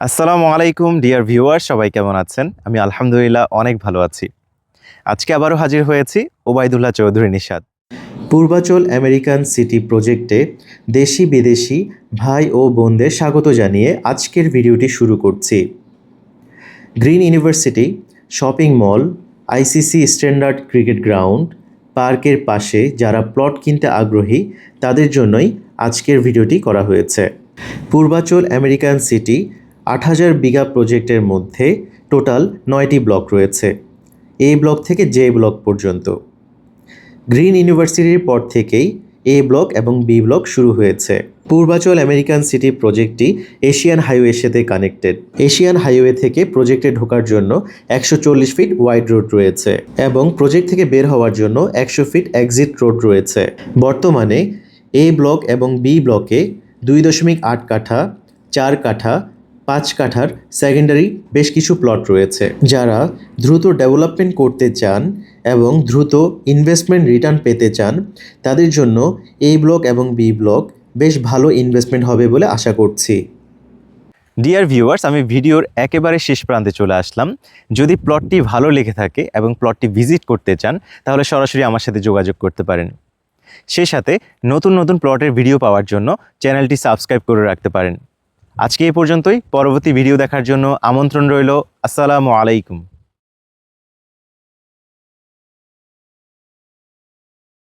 আসসালামু আলাইকুম, dear viewer সবাই কেমন আছেন? আমি আলহামদুলিল্লাহ অনেক ভালো আছি। আজকে আবারও হাজির হয়েছি ওবায়দুল্লাহ চৌধুরী নিষাদ পূর্বাচল আমেরিকান সিটি প্রজেক্টে দেশি বিদেশি ভাই ও বোনদের স্বাগত জানিয়ে আজকের ভিডিওটি শুরু করছি। Green University, shopping mall, ICC standard cricket ground, পার্কের পাশে যারা প্লট কিনতে আগ্রহী, তাদের জন্যই আজকের ভিডিওটি করা হয়েছে। পূর্বাচল আমেরিকান সিটি আট হাজার বিঘা প্রজেক্টের মধ্যে টোটাল নয়টি ব্লক রয়েছে। এ ব্লক থেকে জে ব্লক পর্যন্ত। গ্রিন ইউনিভার্সিটির পর থেকেই এ ব্লক এবং বি ব্লক শুরু হয়েছে। পূর্বাচল আমেরিকান সিটি প্রজেক্টটি এশিয়ান হাইওয়ের সাথে কানেক্টেড। এশিয়ান হাইওয়ে থেকে প্রজেক্টে ঢোকার জন্য একশো চল্লিশ ফিট ওয়াইড রোড রয়েছে এবং প্রজেক্ট থেকে বের হওয়ার জন্য একশো ফিট এক্সিট রোড রয়েছে। বর্তমানে এ ব্লক এবং বি ব্লকে দুই দশমিক আট কাঠা, চার কাঠা পাঁচ কাঠার সেকেন্ডারি বেশ কিছু প্লট রয়েছে, যারা দ্রুত ডেভেলপমেন্ট করতে চান এবং দ্রুত ইনভেস্টমেন্ট রিটার্ন পেতে চান। তাদের জন্য এ ব্লক এবং বি ব্লক বেশ ভালো ইনভেস্টমেন্ট হবে বলে আশা করছি। ডিয়ার ভিউয়ার্স আমি ভিডিওর একেবারে শেষ প্রান্তে চলে আসলাম। যদি প্লটটি ভালো লেগে থাকে এবং প্লটটি ভিজিট করতে চান, তাহলে সরাসরি আমার সাথে যোগাযোগ করতে পারেন। সেই সাথে নতুন নতুন প্লটের ভিডিও পাওয়ার জন্য চ্যানেলটি সাবস্ক্রাইব করে রাখতে পারেন। আজকে এই পর্যন্তই। পরবর্তী ভিডিও দেখার জন্য আমন্ত্রণ রইল। আসসালামু আলাইকুম।